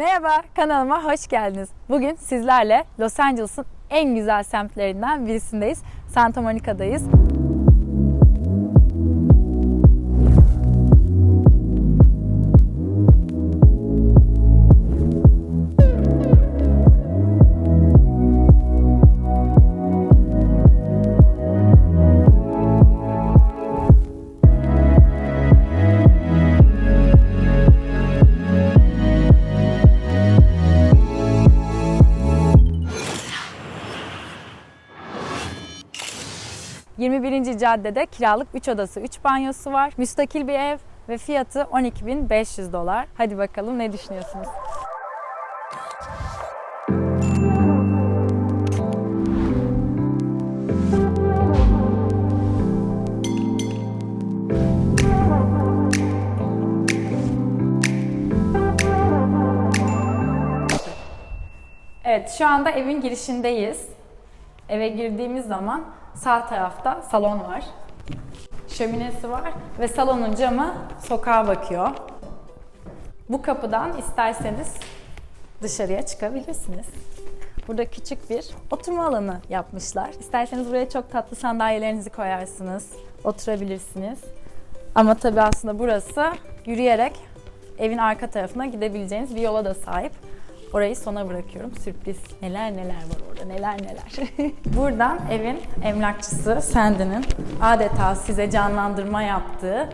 Merhaba, kanalıma hoş geldiniz. Bugün sizlerle Los Angeles'ın en güzel semtlerinden birisindeyiz. Santa Monica'dayız. ...21. caddede kiralık 3 odası 3 banyosu var. Müstakil bir ev ve fiyatı 12.500 dolar. Hadi bakalım ne düşünüyorsunuz? Evet, şu anda evin girişindeyiz. Eve girdiğimiz zaman sağ tarafta salon var. Şöminesi var ve salonun camı sokağa bakıyor. Bu kapıdan isterseniz dışarıya çıkabilirsiniz. Burada küçük bir oturma alanı yapmışlar. İsterseniz buraya çok tatlı sandalyelerinizi koyarsınız, oturabilirsiniz. Ama tabii aslında burası yürüyerek evin arka tarafına gidebileceğiniz bir yola da sahip. Orayı sona bırakıyorum. Sürpriz. Neler neler var orada, neler neler. Buradan evin emlakçısı Sandy'nin adeta size canlandırma yaptığı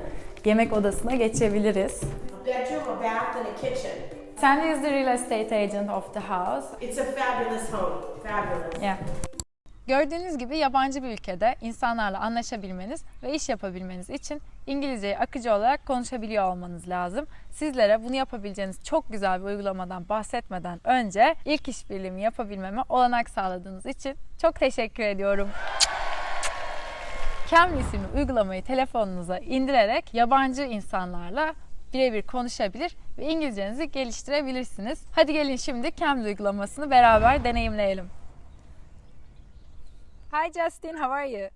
yemek odasına geçebiliriz. bedroom, a bath, and a kitchen. Sandy is the real estate agent of the house. It's a fabulous home. Fabulous. Yeah. Gördüğünüz gibi yabancı bir ülkede insanlarla anlaşabilmeniz ve iş yapabilmeniz için İngilizceyi akıcı olarak konuşabiliyor olmanız lazım. Sizlere bunu yapabileceğiniz çok güzel bir uygulamadan bahsetmeden önce ilk işbirliğimi yapabilmeme olanak sağladığınız için çok teşekkür ediyorum. Cambly isimli uygulamayı telefonunuza indirerek yabancı insanlarla birebir konuşabilir ve İngilizcenizi geliştirebilirsiniz. Hadi gelin şimdi Cambly uygulamasını beraber deneyimleyelim. Hi Justin, how are you?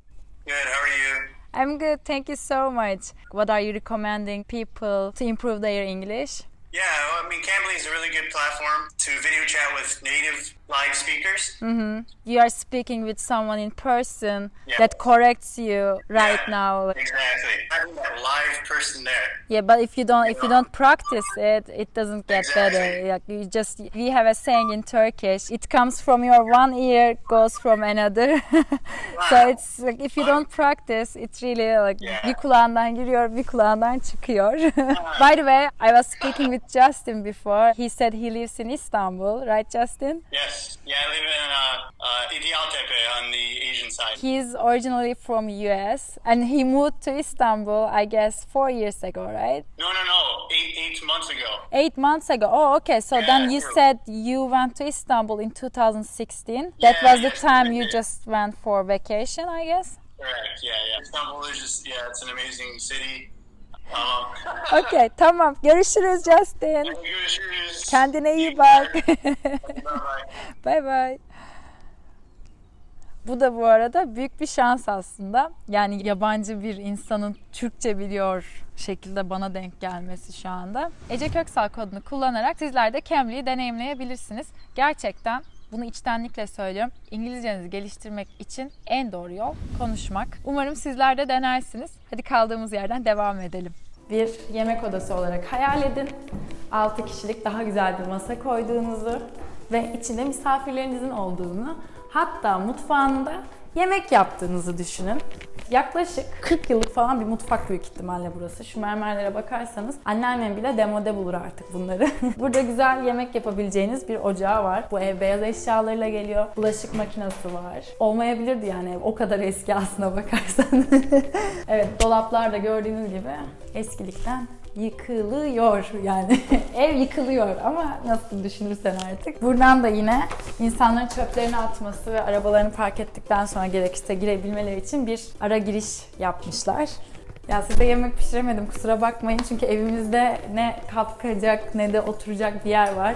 Good. How are you? I'm good, thank you so much. What are you recommending people to improve their English? Yeah, I mean, Cambly is a really good platform to video chat with native live speakers. Mm-hmm. You are speaking with someone in person Yeah. that corrects you right Yeah. now. Exactly. Having that live person there. Yeah, but if you don't if you don't practice it, it doesn't get better. Like you just we have a saying in Turkish, it comes from your one ear, goes from another. so it's like if you don't practice, it really like Yeah. bir kulağından giriyor, bir kulağından çıkıyor. Ah. By the way, I was speaking with Justin before. He said he lives in Istanbul, right, Justin? Yes. Yeah, I live in uh, uh, on the Asian side. He's originally from US and he moved to Istanbul, I guess, four years ago, right? No, no, no. Eight, eight months ago. Eight months ago. Oh, okay. So then you true. said you went to Istanbul in 2016. That Yeah, was the time you just went for vacation, I guess. Correct. Yeah, yeah. Istanbul is just yeah, it's an amazing city. Um, Okay, tamam. Görüşürüz Justin. Görüşürüz. Kendine iyi bak. Bye bye. Bu da bu arada büyük bir şans aslında. Yani yabancı bir insanın Türkçe biliyor şekilde bana denk gelmesi şu anda. Ece Köksal kodunu kullanarak sizler de Cambly'i deneyimleyebilirsiniz. Gerçekten bunu içtenlikle söylüyorum. İngilizcenizi geliştirmek için en doğru yol konuşmak. Umarım sizler de denersiniz. Hadi kaldığımız yerden devam edelim. Bir yemek odası olarak hayal edin. 6 kişilik daha güzel bir masa koyduğunuzu ve içinde misafirlerinizin olduğunu, hatta mutfağında yemek yaptığınızı düşünün. Yaklaşık 40 yıllık falan bir mutfak büyük ihtimalle burası. Şu mermerlere bakarsanız anneannem bile demode bulur artık bunları. Burada güzel yemek yapabileceğiniz bir ocağı var. Bu ev beyaz eşyalarıyla geliyor. Bulaşık makinesi var. Olmayabilirdi yani o kadar eski aslına bakarsan. evet dolaplar da gördüğünüz gibi eskilikten yıkılıyor yani. Ev yıkılıyor ama nasıl düşünürsen artık. Buradan da yine insanların çöplerini atması ve arabalarını park ettikten sonra gerekirse girebilmeleri için bir ara giriş yapmışlar. Ya size yemek pişiremedim kusura bakmayın çünkü evimizde ne kalkacak ne de oturacak bir yer var.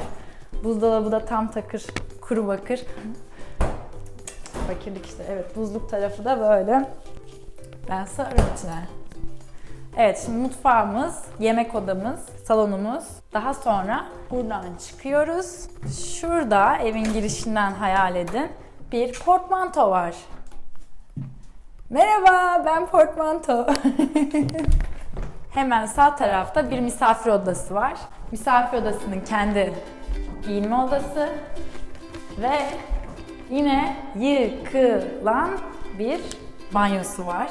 Buzdolabı da tam takır, kuru bakır. Fakirlik işte evet buzluk tarafı da böyle. Ben sığarım içine. Evet şimdi mutfağımız, yemek odamız, salonumuz. Daha sonra buradan çıkıyoruz. Şurada evin girişinden hayal edin. Bir portmanto var. Merhaba ben portmanto. Hemen sağ tarafta bir misafir odası var. Misafir odasının kendi giyinme odası ve yine yıkılan bir banyosu var.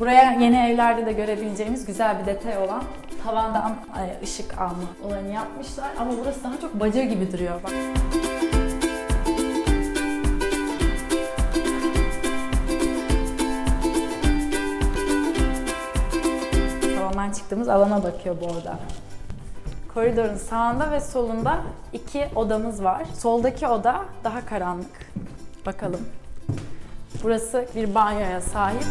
Buraya yeni evlerde de görebileceğimiz güzel bir detay olan tavandan ışık alma olayını yapmışlar ama burası daha çok baca gibi duruyor bak. Salondan çıktığımız alana bakıyor bu oda. Koridorun sağında ve solunda iki odamız var. Soldaki oda daha karanlık. Bakalım. Burası bir banyoya sahip.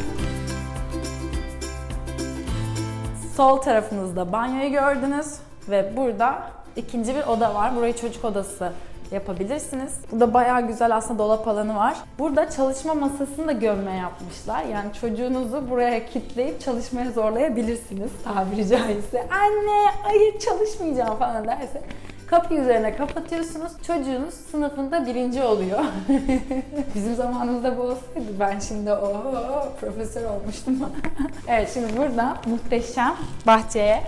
Sol tarafınızda banyoyu gördünüz ve burada ikinci bir oda var. Burayı çocuk odası yapabilirsiniz. Burada bayağı güzel aslında dolap alanı var. Burada çalışma masasını da gömme yapmışlar. Yani çocuğunuzu buraya kitleyip çalışmaya zorlayabilirsiniz tabiri caizse. Anne hayır çalışmayacağım falan derse. Kapıyı üzerine kapatıyorsunuz. Çocuğunuz sınıfında birinci oluyor. Bizim zamanımızda bu olsaydı ben şimdi o profesör olmuştum. evet şimdi burada muhteşem bahçeye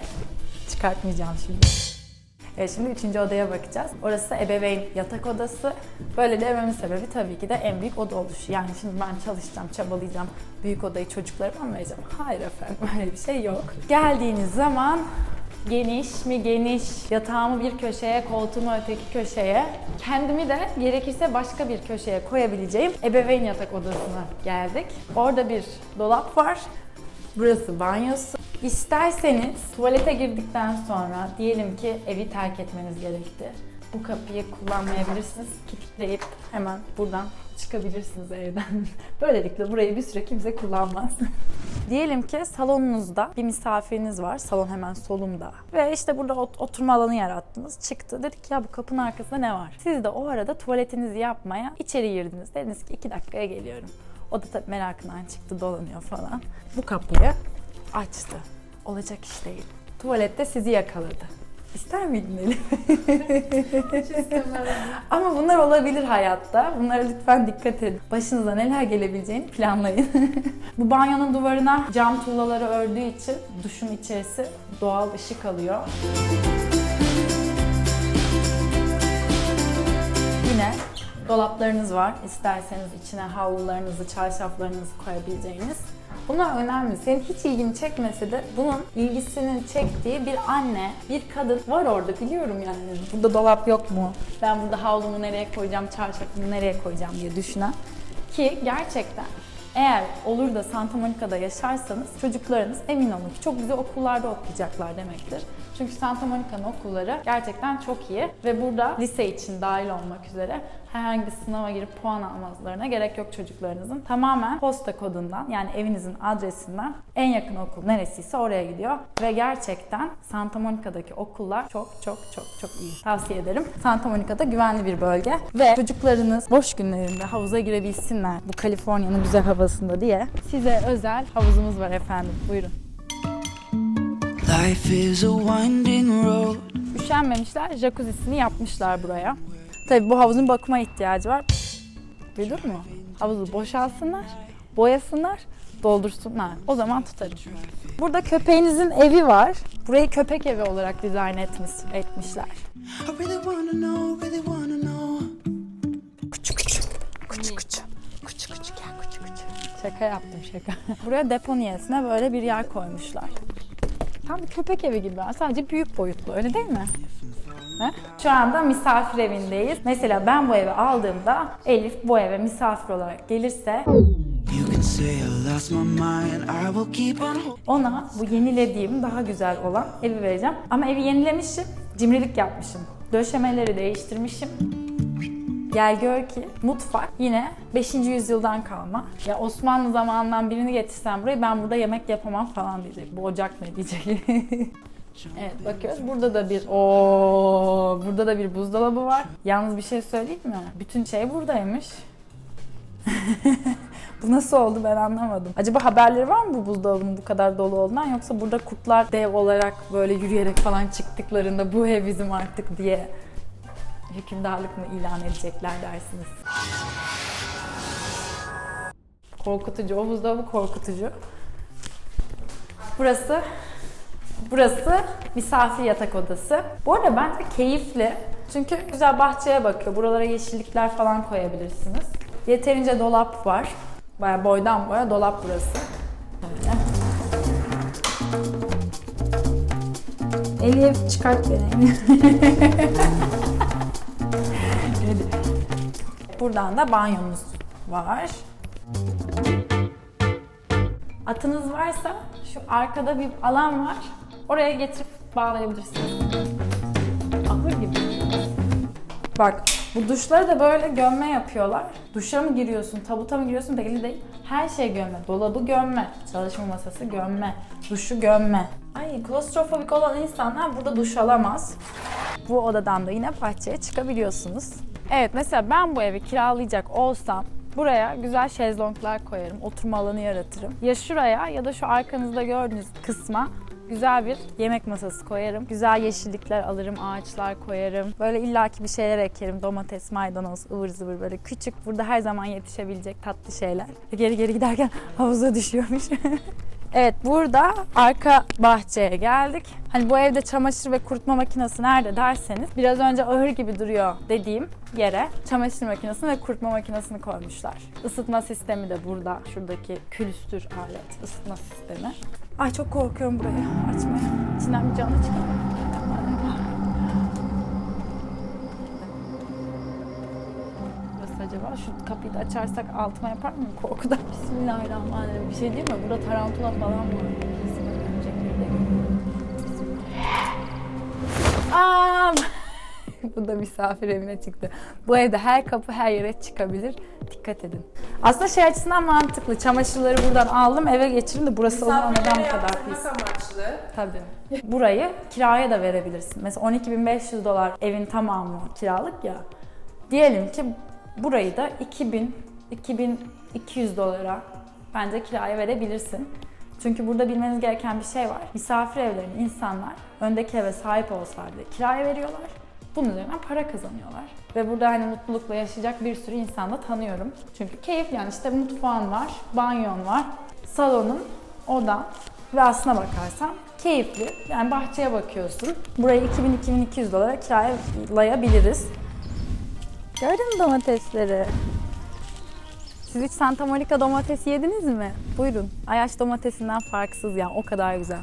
çıkartmayacağım şimdi. Evet şimdi üçüncü odaya bakacağız. Orası ebeveyn yatak odası. Böyle dememin sebebi tabii ki de en büyük oda oluşu. Yani şimdi ben çalışacağım, çabalayacağım. Büyük odayı çocuklarıma mı? Hayır efendim öyle bir şey yok. Geldiğiniz zaman geniş mi geniş, yatağımı bir köşeye, koltuğumu öteki köşeye, kendimi de gerekirse başka bir köşeye koyabileceğim ebeveyn yatak odasına geldik. Orada bir dolap var. Burası banyosu. İsterseniz tuvalete girdikten sonra diyelim ki evi terk etmeniz gerekti. Bu kapıyı kullanmayabilirsiniz. Kilitleyip hemen buradan çıkabilirsiniz evden. Böylelikle burayı bir süre kimse kullanmaz. Diyelim ki salonunuzda bir misafiriniz var. Salon hemen solumda. Ve işte burada ot- oturma alanı yarattınız. Çıktı. Dedik ya bu kapının arkasında ne var? Siz de o arada tuvaletinizi yapmaya içeri girdiniz. Dediniz ki iki dakikaya geliyorum. O da tabii merakından çıktı dolanıyor falan. Bu kapıyı açtı. Olacak iş değil. Tuvalette sizi yakaladı. İster miydin Elif? Ama bunlar olabilir hayatta. Bunlara lütfen dikkat edin. Başınıza neler gelebileceğini planlayın. Bu banyonun duvarına cam tuğlaları ördüğü için duşun içerisi doğal ışık alıyor. Yine dolaplarınız var. İsterseniz içine havlularınızı, çarşaflarınızı koyabileceğiniz. Bunlar önemli. Senin hiç ilgini çekmese de bunun ilgisini çektiği bir anne, bir kadın var orada biliyorum yani. Burada dolap yok mu? Ben burada havlumu nereye koyacağım, çarşafımı nereye koyacağım diye düşünen. Ki gerçekten eğer olur da Santa Monica'da yaşarsanız çocuklarınız emin olun ki çok güzel okullarda okuyacaklar demektir. Çünkü Santa Monica'nın okulları gerçekten çok iyi ve burada lise için dahil olmak üzere herhangi bir sınava girip puan almalarına gerek yok çocuklarınızın. Tamamen posta kodundan yani evinizin adresinden en yakın okul neresiyse oraya gidiyor ve gerçekten Santa Monica'daki okullar çok çok çok çok iyi. Tavsiye ederim. Santa Monica'da güvenli bir bölge ve çocuklarınız boş günlerinde havuza girebilsinler bu Kaliforniya'nın güzel havasında diye size özel havuzumuz var efendim. Buyurun. Life is a winding road. Üşenmemişler, jacuzzi'sini yapmışlar buraya. Tabii bu havuzun bakıma ihtiyacı var. Duydun mu? Havuzu boşalsınlar, boyasınlar, doldursunlar. O zaman tutarım. Burada köpeğinizin evi var. Burayı köpek evi olarak dizayn etmiş, etmişler. Really know, really. Kuçu kuçu, kuçu kuçu, kuçu kuçu gel kuçu kuçu. Şaka yaptım şaka. Buraya depo niyesine böyle bir yer koymuşlar. Tam bir köpek evi gibi sadece büyük boyutlu öyle değil mi? He? Şu anda misafir evindeyiz. Mesela ben bu evi aldığımda Elif bu eve misafir olarak gelirse ona bu yenilediğim daha güzel olan evi vereceğim. Ama evi yenilemişim, cimrilik yapmışım. Döşemeleri değiştirmişim. Gel gör ki mutfak yine 5. yüzyıldan kalma. Ya Osmanlı zamanından birini getirsem buraya ben burada yemek yapamam falan diyecek. Bu ocak ne diyecek. evet bakıyoruz. Burada da bir o burada da bir buzdolabı var. Yalnız bir şey söyleyeyim mi? Bütün şey buradaymış. Bu nasıl oldu ben anlamadım. Acaba haberleri var mı bu buzdolabının bu kadar dolu olduğundan yoksa burada kurtlar dev olarak böyle yürüyerek falan çıktıklarında bu ev bizim artık diye hükümdarlık mı ilan edecekler dersiniz. Korkutucu. O buzdolabı korkutucu. Burası Burası misafir yatak odası. Bu arada bence keyifli. Çünkü güzel bahçeye bakıyor. Buralara yeşillikler falan koyabilirsiniz. Yeterince dolap var. Baya boydan boya dolap burası. Böyle. Elif çıkart beni. Buradan da banyomuz var. Atınız varsa şu arkada bir alan var. Oraya getirip bağlayabilirsiniz. Ahır gibi. Bak bu duşları da böyle gömme yapıyorlar. Duşa mı giriyorsun, tabuta mı giriyorsun belli değil. Her şey gömme. Dolabı gömme, çalışma masası gömme, duşu gömme. Ay klostrofobik olan insanlar burada duş alamaz. Bu odadan da yine bahçeye çıkabiliyorsunuz. Evet mesela ben bu evi kiralayacak olsam buraya güzel şezlonglar koyarım, oturma alanı yaratırım. Ya şuraya ya da şu arkanızda gördüğünüz kısma güzel bir yemek masası koyarım. Güzel yeşillikler alırım, ağaçlar koyarım. Böyle illaki bir şeyler ekerim. Domates, maydanoz, ıvır zıvır böyle küçük burada her zaman yetişebilecek tatlı şeyler. Geri geri giderken havuza düşüyormuş. Evet burada arka bahçeye geldik. Hani bu evde çamaşır ve kurutma makinesi nerede derseniz biraz önce ahır gibi duruyor dediğim yere çamaşır makinesini ve kurutma makinesini koymuşlar. Isıtma sistemi de burada. Şuradaki külüstür alet ısıtma sistemi. Ay çok korkuyorum burayı açmaya. İçinden bir canlı çıkıyor. Şu kapıyı da açarsak altıma yapar mı korkudan? Bismillahirrahmanirrahim. Bir şey değil mi? Burada tarantula falan var. Aa! Bu da misafir evine çıktı. Bu evde her kapı her yere çıkabilir. Dikkat edin. Aslında şey açısından mantıklı. Çamaşırları buradan aldım eve geçirdim de burası olmadan neden bu kadar pis? amaçlı. Tabii. Burayı kiraya da verebilirsin. Mesela 12.500 dolar evin tamamı kiralık ya. Diyelim ki burayı da 2000 2200 dolara bence kiraya verebilirsin. Çünkü burada bilmeniz gereken bir şey var. Misafir evlerini insanlar öndeki eve sahip olsalar bile kiraya veriyorlar. Bunun üzerinden para kazanıyorlar. Ve burada hani mutlulukla yaşayacak bir sürü insan da tanıyorum. Çünkü keyif yani işte mutfağın var, banyon var, salonun, odan ve aslına bakarsan keyifli. Yani bahçeye bakıyorsun. Burayı 2000-2200 dolara kiralayabiliriz. Gördün mü domatesleri? Siz hiç Santa Monica domatesi yediniz mi? Buyurun. Ayaş domatesinden farksız yani o kadar güzel.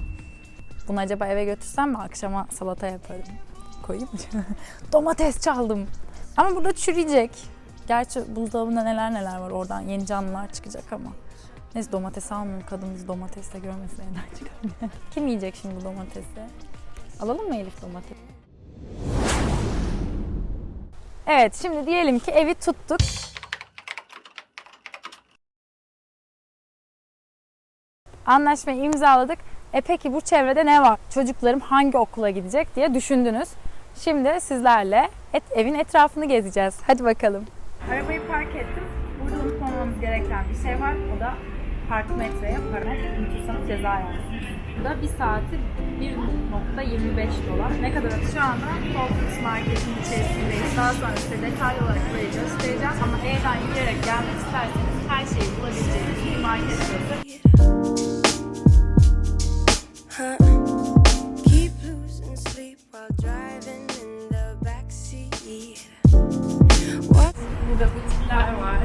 Bunu acaba eve götürsem mi akşama salata yaparım? Koyayım mı? Domates çaldım. Ama burada çürüyecek. Gerçi buzdolabında neler neler var oradan yeni canlılar çıkacak ama. Neyse domates almayayım. Kadın bizi domatesle görmesin evden çıkar. Kim yiyecek şimdi bu domatesi? Alalım mı Elif domates? Evet şimdi diyelim ki evi tuttuk. Anlaşmayı imzaladık. E peki bu çevrede ne var? Çocuklarım hangi okula gidecek diye düşündünüz. Şimdi sizlerle et, evin etrafını gezeceğiz. Hadi bakalım. Arabayı park ettim. Burada unutmamamız gereken bir şey var. O da park metreye para. Unutursanız ceza yersiniz. Bu da bir saati 1.25 dolar. Ne kadar? Şu anda Whole Foods Market'in içerisindeyiz. Daha sonra size detaylı olarak burayı göstereceğim. Ama evden yürüyerek gelmek isterseniz her şeyi bulabileceğiniz bir market burası. Keep losing sleep while driving in the backseat. What? Burada butikler var,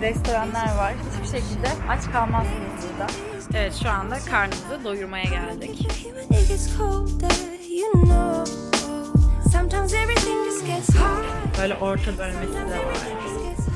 restoranlar var. Hiçbir şekilde aç kalmazsınız burada. Evet şu anda karnımızı doyurmaya geldik. when. Böyle orta bölmesi de var. Just gets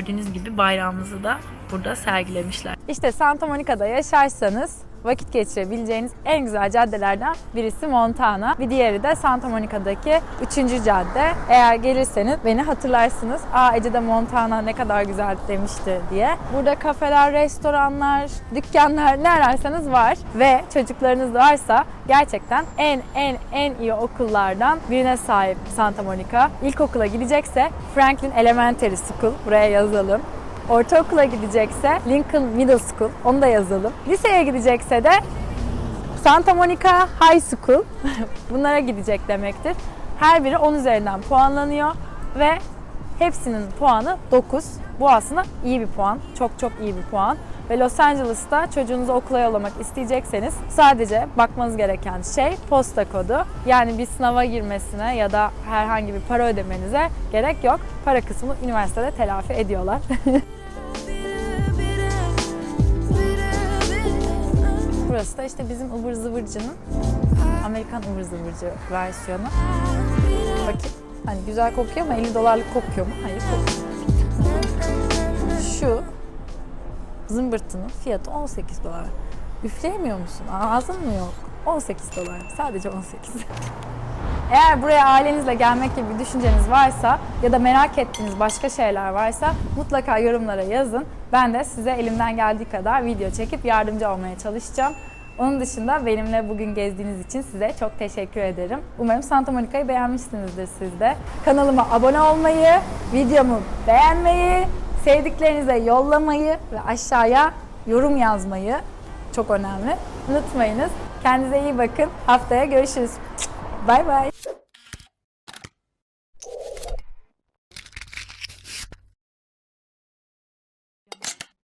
Gördüğünüz gibi bayrağımızı da burada sergilemişler. İşte Santa Monica'da yaşarsanız vakit geçirebileceğiniz en güzel caddelerden birisi Montana. Bir diğeri de Santa Monica'daki 3. cadde. Eğer gelirseniz beni hatırlarsınız. Aa Ece de Montana ne kadar güzel demişti diye. Burada kafeler, restoranlar, dükkanlar ne ararsanız var. Ve çocuklarınız varsa gerçekten en en en iyi okullardan birine sahip Santa Monica. İlkokula gidecekse Franklin Elementary School buraya yazalım. Ortaokula gidecekse Lincoln Middle School onu da yazalım. Liseye gidecekse de Santa Monica High School bunlara gidecek demektir. Her biri 10 üzerinden puanlanıyor ve hepsinin puanı 9. Bu aslında iyi bir puan. Çok çok iyi bir puan. Ve Los Angeles'ta çocuğunuzu okula yollamak isteyecekseniz sadece bakmanız gereken şey posta kodu. Yani bir sınava girmesine ya da herhangi bir para ödemenize gerek yok. Para kısmını üniversitede telafi ediyorlar. Burası da işte bizim ıvır zıvırcının Amerikan ıvır zıvırcı versiyonu. Bakayım. Hani güzel kokuyor ama 50 dolarlık kokuyor mu? Hayır kokmuyor. Şu zımbırtının fiyatı 18 dolar. Üfleyemiyor musun? Ağzın mı yok? 18 dolar. Sadece 18. Eğer buraya ailenizle gelmek gibi bir düşünceniz varsa ya da merak ettiğiniz başka şeyler varsa mutlaka yorumlara yazın. Ben de size elimden geldiği kadar video çekip yardımcı olmaya çalışacağım. Onun dışında benimle bugün gezdiğiniz için size çok teşekkür ederim. Umarım Santa Monica'yı beğenmişsinizdir siz de. Kanalıma abone olmayı, videomu beğenmeyi, sevdiklerinize yollamayı ve aşağıya yorum yazmayı çok önemli. Unutmayınız. Kendinize iyi bakın. Haftaya görüşürüz. Bye bye.